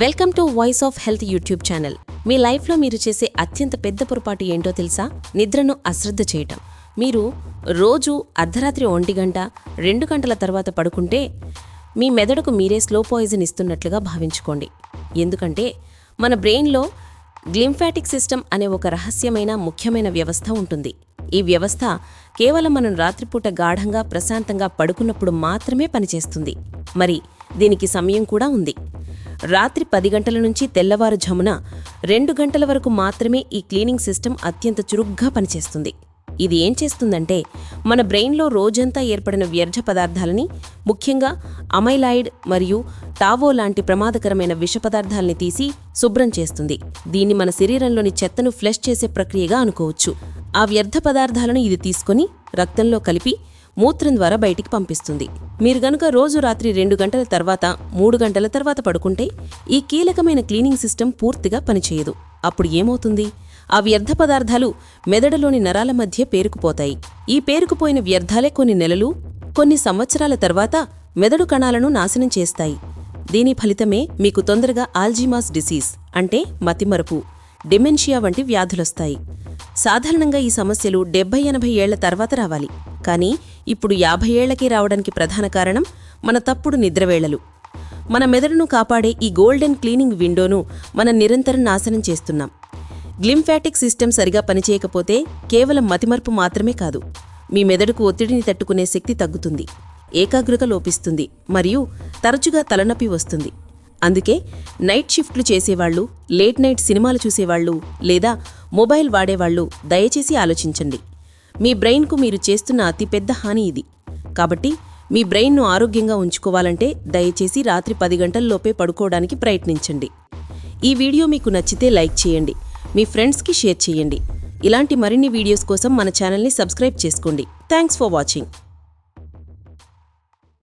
Welcome to voice of health YouTube channel. మీ లైఫ్లో మీరు చేసే అత్యంత పెద్ద పొరపాటు ఏంటో తెలుసా? నిద్రను అశ్రద్ధ చేయటం. మీరు రోజు అర్ధరాత్రి ఒంటి గంట రెండు గంటల తర్వాత పడుకుంటే మీ మెదడుకు మీరే స్లో పాయిజన్ ఇస్తున్నట్లుగా భావించుకోండి. ఎందుకంటే మన బ్రెయిన్లో గ్లింఫాటిక్ సిస్టమ్ అనే ఒక రహస్యమైన ముఖ్యమైన వ్యవస్థ ఉంటుంది. ఈ వ్యవస్థ కేవలం మనం రాత్రిపూట గాఢంగా ప్రశాంతంగా పడుకున్నప్పుడు మాత్రమే పనిచేస్తుంది. మరి దీనికి సమయం కూడా ఉంది. రాత్రి పది గంటల నుంచి తెల్లవారుజామున రెండు గంటల వరకు మాత్రమే ఈ క్లీనింగ్ సిస్టమ్ అత్యంత చురుగ్గా పనిచేస్తుంది. ఇది ఏం చేస్తుందంటే మన బ్రెయిన్లో రోజంతా ఏర్పడిన వ్యర్థ పదార్థాలని ముఖ్యంగా అమైలాయిడ్ మరియు టావో లాంటి ప్రమాదకరమైన విష పదార్థాలని తీసి శుభ్రం చేస్తుంది. దీన్ని మన శరీరంలోని చెత్తను ఫ్లెష్ చేసే ప్రక్రియగా అనుకోవచ్చు. ఆ వ్యర్థ పదార్థాలను ఇది తీసుకొని రక్తంలో కలిపి మూత్రం ద్వారా బయటికి పంపిస్తుంది. మీరు గనుక రోజు రాత్రి రెండు గంటల తర్వాత మూడు గంటల తర్వాత పడుకుంటే ఈ కీలకమైన క్లీనింగ్ సిస్టమ్ పూర్తిగా పనిచేయదు. అప్పుడు ఏమవుతుంది? ఆ వ్యర్థ పదార్థాలు మెదడులోని నరాల మధ్య పేరుకుపోతాయి. ఈ పేరుకుపోయిన వ్యర్థాలే కొన్ని నెలలు కొన్ని సంవత్సరాల తర్వాత మెదడు కణాలను నాశనం చేస్తాయి. దీని ఫలితమే మీకు తొందరగా ఆల్జీమాస్ డిసీజ్ అంటే మతిమరుపు డిమెన్షియా వంటి వ్యాధులొస్తాయి. సాధారణంగా ఈ సమస్యలు డెబ్బై ఎనభై ఏళ్ళ తర్వాత రావాలి. కానీ ఇప్పుడు యాభై ఏళ్ళకే రావడానికి ప్రధాన కారణం మన తప్పుడు నిద్రవేళలు. మన మెదడును కాపాడే ఈ గోల్డెన్ క్లీనింగ్ విండోను మనం నిరంతరం నాశనం చేస్తున్నాం. గ్లింఫాటిక్ సిస్టమ్ సరిగా పనిచేయకపోతే కేవలం మతిమర్పు మాత్రమే కాదు మీ మెదడుకు ఒత్తిడిని తట్టుకునే శక్తి తగ్గుతుంది ఏకాగ్రత లోపిస్తుంది మరియు తరచుగా తలనొప్పి వస్తుంది. అందుకే నైట్ షిఫ్ట్లు చేసేవాళ్ళు లేట్ నైట్ సినిమాలు చూసేవాళ్ళు లేదా మొబైల్ వాడేవాళ్ళు దయచేసి ఆలోచించండి. మీ బ్రెయిన్కు మీరు చేస్తున్న అతిపెద్ద హాని ఇది. కాబట్టి మీ బ్రెయిన్ను ఆరోగ్యంగా ఉంచుకోవాలంటే దయచేసి రాత్రి పది గంటల్లోపే పడుకోవడానికి ప్రయత్నించండి. ఈ వీడియో మీకు నచ్చితే లైక్ చేయండి. మీ ఫ్రెండ్స్కి షేర్ చేయండి. ఇలాంటి మరిన్ని వీడియోస్ కోసం మన ఛానల్ని సబ్స్క్రైబ్ చేసుకోండి. Thanks for watching.